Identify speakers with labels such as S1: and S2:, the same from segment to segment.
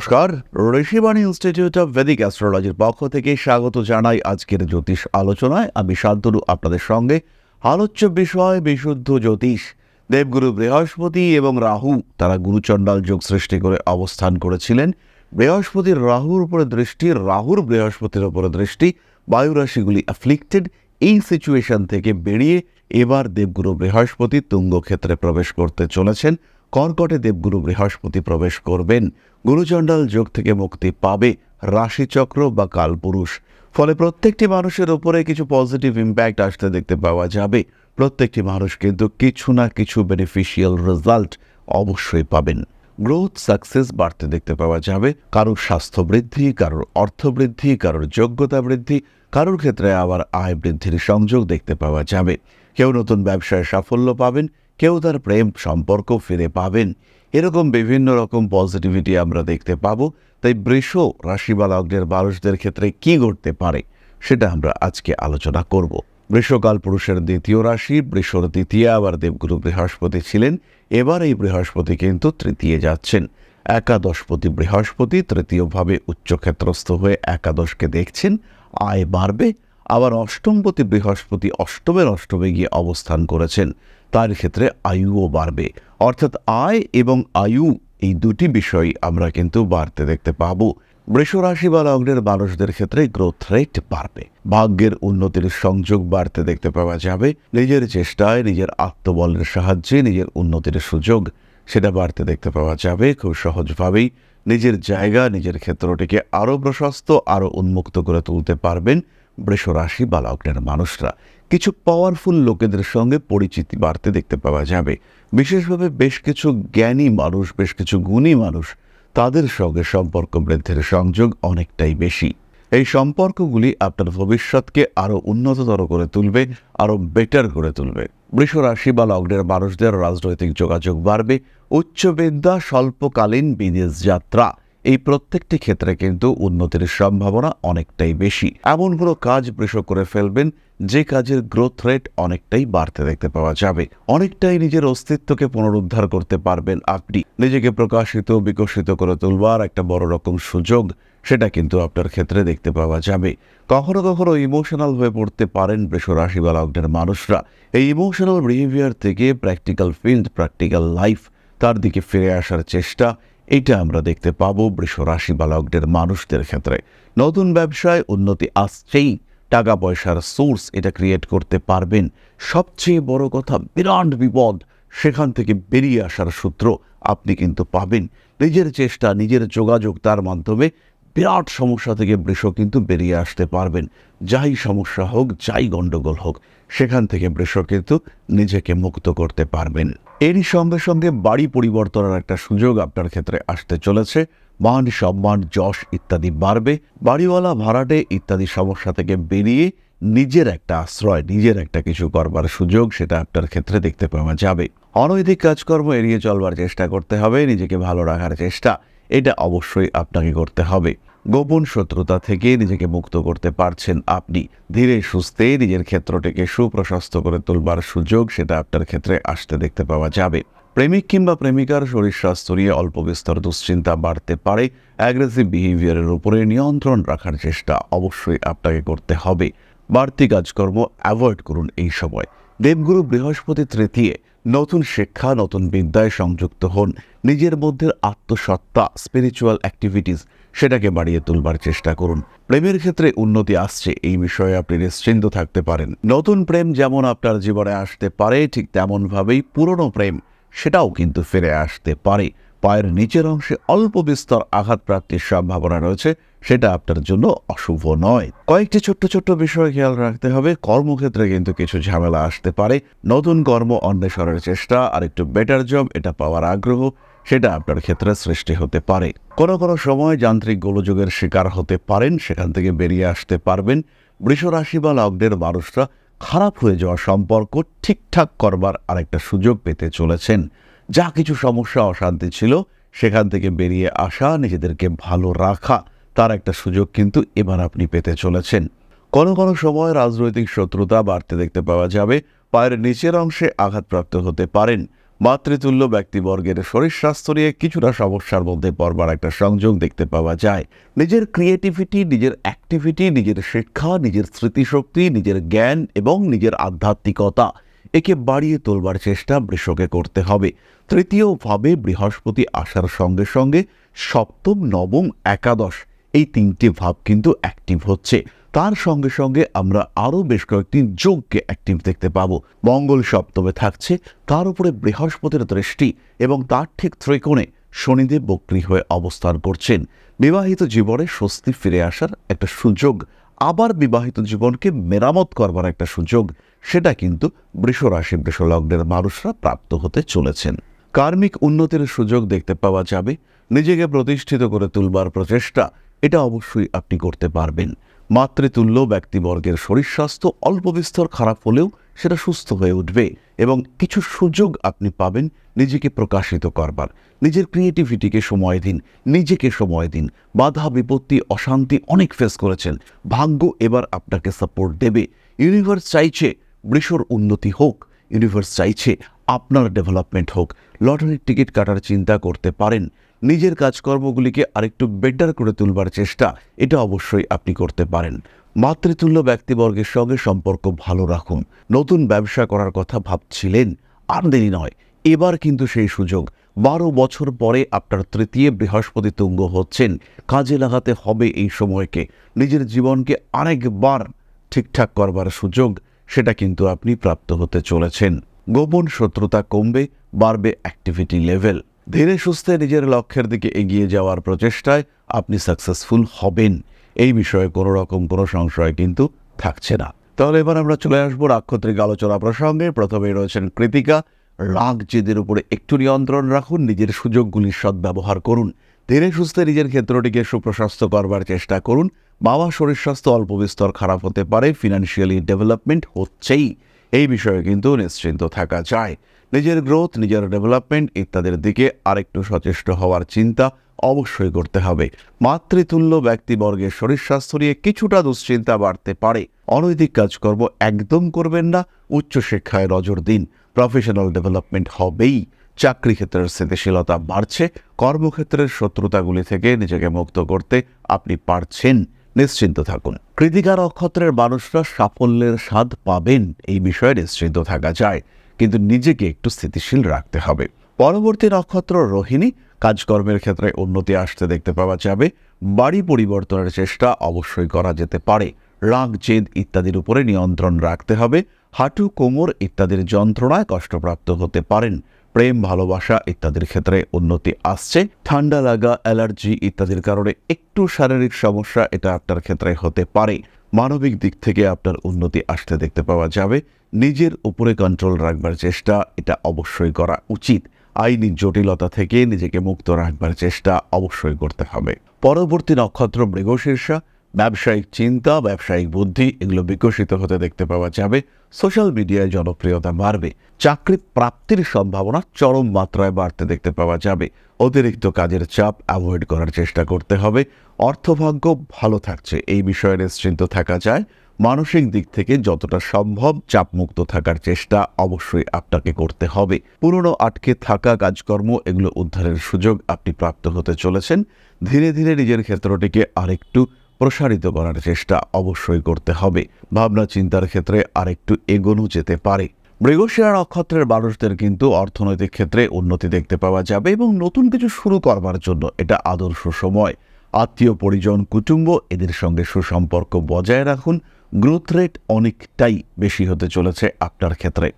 S1: নমস্কার। Rishibani institute of Vedic অ্যাস্ট্রোলজির পক্ষ থেকে স্বাগত জানাই আজকের জ্যোতিষ আলোচনায়। আমি শান্তনু, আপনাদের সঙ্গে আলোচ্য বিষয় বিশুদ্ধ জ্যোতিষ। দেবগুরু বৃহস্পতি এবং রাহু তারা গুরুচণ্ডাল যোগ সৃষ্টি করে অবস্থান করেছিলেন। বৃহস্পতির রাহুর উপরে দৃষ্টি, রাহুর বৃহস্পতির উপরে দৃষ্টি বায়ুরাশিগুলি অ্যাফ্লিক্টেড এই সিচুয়েশন থেকে বেরিয়ে এবার দেবগুরু বৃহস্পতি তুঙ্গ ক্ষেত্রে প্রবেশ করতে চলেছেন। কর্কটে দেবগুরু বৃহস্পতি প্রবেশ করবেন। গুরুচণ্ডাল যোগ থেকে মুক্তি পাবে রাশিচক্র বা কালপুরুষ। ফলে প্রত্যেকটি মানুষের উপরে কিছু পজিটিভ ইম্প্যাক্ট আসতে দেখতে পাওয়া যাবে। প্রত্যেকটি মানুষ কিন্তু কিছু না কিছু বেনিফিশিয়াল রেজাল্ট অবশ্যই পাবেন। গ্রোথ সাকসেস বাড়তে দেখতে পাওয়া যাবে। কারোর স্বাস্থ্য বৃদ্ধি, কারোর অর্থ বৃদ্ধি, কারোর যোগ্যতা বৃদ্ধি, কারোর ক্ষেত্রে আবার আয় বৃদ্ধির সংযোগ দেখতে পাওয়া যাবে। কেউ নতুন ব্যবসায় সাফল্য পাবেন কেউ তার প্রেম সম্পর্ক ফিরে পাবেন। এরকম বিভিন্ন রকম পজিটিভিটি আমরা দেখতে পাবো। তাই বৃষ রাশি বা লগ্নের মানুষদের ক্ষেত্রে কি ঘটতে পারে সেটা আমরা আজকে আলোচনা করব। বৃষকাল পুরুষের দ্বিতীয় রাশি, বৃষর দ্বিতীয় আবার দেবগুরু বৃহস্পতি ছিলেন। এবার এই বৃহস্পতি কিন্তু তৃতীয় যাচ্ছেন। একাদশপতি বৃহস্পতি তৃতীয়ভাবে উচ্চক্ষেত্রস্থ হয়ে একাদশকে দেখছেন। আয় বাড়বে। আবার অষ্টমপতি বৃহস্পতি অষ্টমের অষ্টমে গিয়ে অবস্থান করেছেন। তার ক্ষেত্রে আয়ুও বাড়বে। অর্থাৎ আয় এবং আয়ু এই দুটি বিষয় আমরা কিন্তু বাড়তে দেখতে পাবো। বৃষ রাশি বা লগ্নের মানুষদের ক্ষেত্রে গ্রোথ রেট বাড়বে। ভাগ্যের উন্নতির সংযোগ বাড়তে দেখতে পাওয়া যাবে। নিজের চেষ্টায়, নিজের আত্মবলের সাহায্যে, নিজের উন্নতির সুযোগ সেটা বাড়তে দেখতে পাওয়া যাবে খুব সহজভাবেই। নিজের জায়গা, নিজের ক্ষেত্রটিকে আরও প্রশস্ত, আরও উন্মুক্ত করে তুলতে পারবেন। বৃষ রাশি বা লগ্নের মানুষরা কিছু পাওয়ারফুল লোকেদের সঙ্গে পরিচিতি বাড়তে দেখতে পাওয়া যাবে। বিশেষভাবে বেশ কিছু জ্ঞানী মানুষ, বেশ কিছু গুণী মানুষ তাদের সঙ্গে সম্পর্ক বৃদ্ধির সংযোগ অনেকটাই বেশি। এই সম্পর্কগুলি আপনার ভবিষ্যৎকে আরও উন্নততর করে তুলবে আরও বেটার করে তুলবে। বৃষ রাশি বা লগ্নের মানুষদের রাজনৈতিক যোগাযোগ বাড়বে উচ্চবিদ্যা স্বল্পকালীন বিদেশ যাত্রা এই প্রত্যেকটি ক্ষেত্রে কিন্তু উন্নতির সম্ভাবনা অনেকটাই বেশি। এমন কোনো কাজ বৃষ করে ফেলবেন, যে কাজের গ্রোথ রেট অনেকটাই বাড়তে দেখতে পাওয়া যাবে। অনেকটাই নিজের অস্তিত্বকে পুনরুদ্ধার করতে পারবেন আপনি। নিজেকে প্রকাশিত, বিকশিত করে তুলবার একটা বড় রকম সুযোগ, সেটা কিন্তু আপনার ক্ষেত্রে দেখতে পাওয়া যাবে। কখনো কখনো ইমোশনাল হয়ে পড়তে পারেন বৃষ রাশি বা লগ্নের মানুষরা। এই ইমোশনাল বিহেভিয়ার থেকে প্র্যাকটিক্যাল ফিল্ড প্র্যাকটিক্যাল লাইফ তার দিকে ফিরে আসার চেষ্টা এটা আমরা দেখতে পাবো বৃষ রাশি বা লগ্নের মানুষদের ক্ষেত্রে। নতুন ব্যবসায় উন্নতি আসছেই টাকা পয়সার সোর্স এটা ক্রিয়েট করতে পারবেন। সবচেয়ে বড় কথা, বিরাট বিপদ, সেখান থেকে বেরিয়ে আসার সূত্র আপনি কিন্তু পাবেন। নিজের চেষ্টা, নিজের যোগাযোগ তার মাধ্যমে বিরাট সমস্যা থেকে বৃষ কিন্তু বেরিয়ে আসতে পারবেন। যাই সমস্যা হোক, যাই গণ্ডগোল হোক, সেখান থেকে বৃষ কিন্তু নিজেকে মুক্ত করতে পারবেন। এরই সঙ্গে সঙ্গে বাড়ি পরিবর্তনের একটা সুযোগ আপনার ক্ষেত্রে আসতে চলেছে। মান সম্মান, যশ ইত্যাদি বাড়বে। বাড়িওয়ালা ভাড়াটে ইত্যাদি সমস্যা থেকে বেরিয়ে নিজের একটা আশ্রয়, নিজের একটা কিছু করবার সুযোগ সেটা আপনার ক্ষেত্রে দেখতে পাওয়া যাবে। অনৈতিক কাজকর্ম এড়িয়ে চলবার চেষ্টা করতে হবে, নিজেকে ভালো রাখার চেষ্টা। এটা অবশ্যই আপনাকে করতে হবে। গোপন শত্রুতা থেকে নিজেকে মুক্ত করতে পারছেন আপনি। ধীরে সুস্থে নিজের ক্ষেত্রটিকে সুপ্রশস্ত করে তোলবার সুযোগ সেটা আপনার ক্ষেত্রে আসতে দেখতে পাওয়া যাবে। প্রেমিক কিংবা প্রেমিকার শরীর স্বাস্থ্য নিয়ে অল্প বিস্তর দুশ্চিন্তা বাড়তে পারে। অ্যাগ্রেসিভ বিহেভিয়ারের উপরে নিয়ন্ত্রণ রাখার চেষ্টা অবশ্যই আপনাকে করতে হবে। বাড়তি কাজকর্ম অ্যাভয়েড করুন এই সময়। দেবগুরু বৃহস্পতি তৃতীয় নতুন শিক্ষা, নতুন বিদ্যায় সংযুক্ত হন। নিজের মধ্যে আত্মসত্তা স্পিরিচুয়াল অ্যাক্টিভিটিস সেটাকে বাড়িয়ে তুলবার চেষ্টা করুন। প্রেমের ক্ষেত্রে উন্নতি আসছে, এই বিষয়ে আপনি নিশ্চিন্ত থাকতে পারেন। নতুন প্রেম যেমন আপনার জীবনে আসতে পারে, ঠিক তেমনভাবেই পুরনো প্রেম সেটাও কিন্তু ফিরে আসতে পারে। পায়ের নিচের অংশে অল্প বিস্তর আঘাতপ্রাপ্তির সম্ভাবনা রয়েছে। সেটা আপনার জন্য অশুভ নয়। কয়েকটি ছোট্ট ছোট্ট বিষয় খেয়াল রাখতে হবে। কর্মক্ষেত্রে কিন্তু কিছু ঝামেলা আসতে পারে। নতুন কর্ম অন্বেষণের চেষ্টা আর একটু বেটার জব এটা পাওয়ার আগ্রহ, সেটা আপনার ক্ষেত্রে সৃষ্টি হতে পারে। কোনো কোনো সময় যান্ত্রিক গোলযোগের শিকার হতে পারেন, সেখান থেকে বেরিয়ে আসতে পারবেন। বৃষ রাশি বা লগ্নের মানুষরা খারাপ হয়ে যাওয়া সম্পর্ক ঠিকঠাক করবার আরেকটা সুযোগ পেতে চলেছেন। যা কিছু সমস্যা, অশান্তি ছিল, সেখান থেকে বেরিয়ে আসা, নিজেদেরকে ভালো রাখা। তার একটা সুযোগ কিন্তু এবার আপনি পেতে চলেছেন। কোনো কোনো সময় রাজনৈতিক শত্রুতা বাড়তে দেখতে পাওয়া যাবে, পায়ের নিচের অংশে আঘাতপ্রাপ্ত হতে পারেন। মাতৃতুল্য ব্যক্তিবর্গের শরীর স্বাস্থ্য নিয়ে কিছুটা সমস্যার মধ্যে পড়বার একটা সংযোগ দেখতে পাওয়া যায়। নিজের ক্রিয়েটিভিটি নিজের অ্যাক্টিভিটি নিজের শিক্ষা, নিজের স্মৃতিশক্তি, নিজের জ্ঞান এবং নিজের আধ্যাত্মিকতা একে বাড়িয়ে তোলবার চেষ্টা বৃষকে করতে হবে। তৃতীয়ভাবে বৃহস্পতি আসার সঙ্গে সঙ্গে সপ্তম, নবম, একাদশ এই তিনটি ভাব কিন্তু অ্যাক্টিভ হচ্ছে। তার সঙ্গে সঙ্গে আমরা আরও বেশ কয়েকটি যোগকে অ্যাক্টিভ দেখতে পাবো। মঙ্গল সপ্তমে থাকছে, তার উপরে বৃহস্পতির দৃষ্টি এবং তার ঠিক ত্রিকোণে শনিদেব বক্রী হয়ে অবস্থান করছেন। বিবাহিত জীবনে স্বস্তি ফিরে আসার একটা সুযোগ, আবার বিবাহিত জীবনকে মেরামত করবার একটা সুযোগ, সেটা কিন্তু বৃষরাশি বৃষলগ্নের মানুষরা প্রাপ্ত হতে চলেছেন। কার্মিক উন্নতির সুযোগ দেখতে পাওয়া যাবে। নিজেকে প্রতিষ্ঠিত করে তুলবার প্রচেষ্টা এটা অবশ্যই আপনি করতে পারবেন। মাতৃতুল্য ব্যক্তিবর্গের শরীর স্বাস্থ্য অল্প বিস্তর খারাপ হলেও সেটা সুস্থ হয়ে উঠবে এবং কিছু সুযোগ আপনি পাবেন নিজেকে প্রকাশিত করবার। নিজের ক্রিয়েটিভিটিকে সময় দিন, নিজেকে সময় দিন। বাধা, বিপত্তি, অশান্তি অনেক ফেস করেছেন। ভাগ্য এবার আপনাকে সাপোর্ট দেবে। ইউনিভার্স চাইছে বৃষর উন্নতি হোক। ইউনিভার্স চাইছে আপনার ডেভেলপমেন্ট হোক। লটারির টিকিট কাটার চিন্তা করতে পারেন। নিজের কাজকর্মগুলিকে আরেকটু বেটার করে তুলবার চেষ্টা, এটা অবশ্যই আপনি করতে পারেন। মাতৃতুল্য ব্যক্তিবর্গের সঙ্গে সম্পর্ক ভালো রাখুন। নতুন ব্যবসা করার কথা ভাবছিলেন, আর দেরি নয়। এবার কিন্তু সেই সুযোগ। বারো বছর পরে আপনার তৃতীয় বৃহস্পতি তুঙ্গ হচ্ছেন। কাজে লাগাতে হবে এই সময়কে। নিজের জীবনকে আরেকবার ঠিকঠাক করবার সুযোগ, সেটা কিন্তু আপনি প্রাপ্ত হতে চলেছেন। গোপন শত্রুতা কমবে, বাড়বে অ্যাক্টিভিটি লেভেল ধীরে সুস্থে নিজের লক্ষ্যের দিকে এগিয়ে যাওয়ার প্রচেষ্টায় আপনি সাকসেসফুল হবেন। এই বিষয়ে কোনো রকম কোনো সংশয় কিন্তু থাকছে না। তাহলে এবার আমরা চলে আসব রাক্ষত্রিক আলোচনা প্রসঙ্গে। প্রথমেই রয়েছেন কৃতিকা। রাগ জেদের উপরে একটু নিয়ন্ত্রণ রাখুন, নিজের সুযোগগুলির সদ্ব্যবহার করুন। ধীরে সুস্থে নিজের ক্ষেত্রটিকে সুপ্রশস্ত করবার চেষ্টা করুন। বাবা শরীর স্বাস্থ্য অল্প বিস্তর খারাপ হতে পারে ফিনান্সিয়ালি ডেভেলপমেন্ট হচ্ছেই। এই বিষয়ে কিন্তু নিশ্চিন্ত থাকা যায়। নিজের গ্রোথ নিজের ডেভেলপমেন্ট ইত্যাদির দিকে আরেকটু সচেষ্ট হওয়ার চিন্তা অবশ্যই করতে হবে। মাতৃতুল্য ব্যক্তিবর্গের শরীর স্বাস্থ্য নিয়ে কিছুটা দুশ্চিন্তা বাড়তে পারে। অনৈতিক কাজকর্ম একদম করবেন না। উচ্চশিক্ষায় নজর দিন। প্রফেশনাল ডেভেলপমেন্ট হবেই। চাকরি ক্ষেত্রের স্থিতিশীলতা বাড়ছে। কর্মক্ষেত্রের শত্রুতাগুলি থেকে নিজেকে মুক্ত করতে আপনি পারছেন। নিশ্চিন্ত থাকুন। কৃতিকা নক্ষত্রের মানুষরা সাফল্যের স্বাদ পাবেন। এই বিষয়ে নিশ্চিন্ত থাকা যায়। কিন্তু নিজেকে একটু স্থিতিশীল রাখতে হবে। পরবর্তী নক্ষত্র রোহিণী কাজকর্মের ক্ষেত্রে উন্নতি আসতে দেখতে পাওয়া যাবে। বাড়ি পরিবর্তনের চেষ্টা অবশ্যই করা যেতে পারে। রাগ, জেদ ইত্যাদির উপরে নিয়ন্ত্রণ রাখতে হবে। হাঁটু, কোমর ইত্যাদির যন্ত্রণায় কষ্টপ্রাপ্ত হতে পারেন। প্রেম, ভালোবাসা ইত্যাদির ক্ষেত্রে উন্নতি আসছে। ঠান্ডা লাগা, অ্যালার্জি ইত্যাদির কারণে একটু শারীরিক সমস্যা এটা আপনার ক্ষেত্রে হতে পারে। মানবিক দিক থেকে আপনার উন্নতি আসতে দেখতে পাওয়া যাবে। নিজের উপরে কন্ট্রোল রাখবার চেষ্টা, এটা অবশ্যই করা উচিত। আইনি জটিলতা থেকে নিজেকে মুক্ত রাখবার চেষ্টা অবশ্যই করতে হবে। পরবর্তী নক্ষত্র মৃগশীর্ষা ব্যবসায়িক চিন্তা, ব্যবসায়িক বুদ্ধি, এগুলো বিকশিত হতে দেখতে পাওয়া যাবে। সোশ্যাল মিডিয়ায় জনপ্রিয়তা বাড়বে। চাকরি প্রাপ্তির সম্ভাবনা চরম মাত্রায় বাড়তে দেখতে পাওয়া যাবে। অতিরিক্ত কাজের চাপ অ্যাভয়েড করার চেষ্টা করতে হবে। অর্থভাগ্য ভালো থাকছে, এই বিষয়ে নিশ্চিন্ত থাকা যায়। মানসিক দিক থেকে যতটা সম্ভব চাপমুক্ত থাকার চেষ্টা অবশ্যই আপনাকে করতে হবে। পুরনো আটকে থাকা কাজকর্ম এগুলো উদ্ধারের সুযোগ আপনি প্রাপ্ত হতে চলেছেন। ধীরে ধীরে নিজের ক্ষেত্রটিকে আরেকটু প্রসারিত করার চেষ্টা অবশ্যই করতে হবে। ভাবনা চিন্তার ক্ষেত্রে আরেকটু এগোনো যেতে পারে। মৃগশিরা নক্ষত্রের মানুষদের কিন্তু অর্থনৈতিক ক্ষেত্রে উন্নতি দেখতে পাওয়া যাবে এবং নতুন কিছু শুরু করবার জন্য এটা আদর্শ সময়। আত্মীয়, পরিজন, কুটুম্ব এদের সঙ্গে সুসম্পর্ক বজায় রাখুন। গ্রোথ রেট অনেকটাই বেশি হতে চলেছে আপনার ক্ষেত্রে।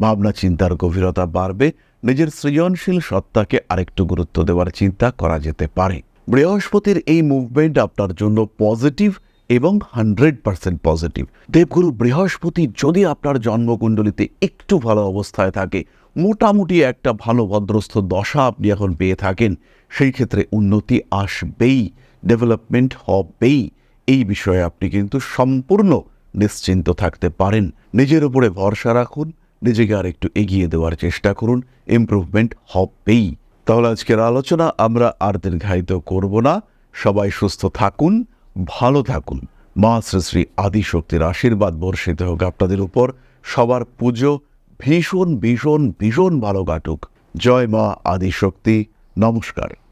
S1: ভাবনা, চিন্তার গভীরতা বাড়বে, নিজের সৃজনশীল সত্তাকে আরেকটু গুরুত্ব দেওয়ার চিন্তা করা যেতে পারে। বৃহস্পতির এই মুভমেন্ট আপনার জন্য পজিটিভ এবং হান্ড্রেড পার্সেন্ট পজিটিভ দেবগুরু, বৃহস্পতি যদি আপনার জন্মকুণ্ডলিতে একটু ভালো অবস্থায় থাকে, মোটামুটি একটা ভালো ভদ্রস্থ দশা আপনি এখন পেয়ে থাকেন, সেই ক্ষেত্রে উন্নতি আসবেই ডেভেলপমেন্ট হবেই। এই বিষয়ে আপনি কিন্তু সম্পূর্ণ নিশ্চিন্ত থাকতে পারেন। নিজের উপরে ভরসা রাখুন, নিজেকে আর একটু এগিয়ে দেওয়ার চেষ্টা করুন ইমপ্রুভমেন্ট হবেই। তাহলে আজকের আলোচনা আমরা আর দীর্ঘায়িত করব না। সবাই সুস্থ থাকুন, ভালো থাকুন। মা শ্রী শ্রী আদিশক্তির আশীর্বাদ বর্ষিত হোক আপনাদের উপর। সবার পুজো ভীষণ ভীষণ ভীষণ ভালো কাটুক। জয় মা আদিশক্তি। নমস্কার।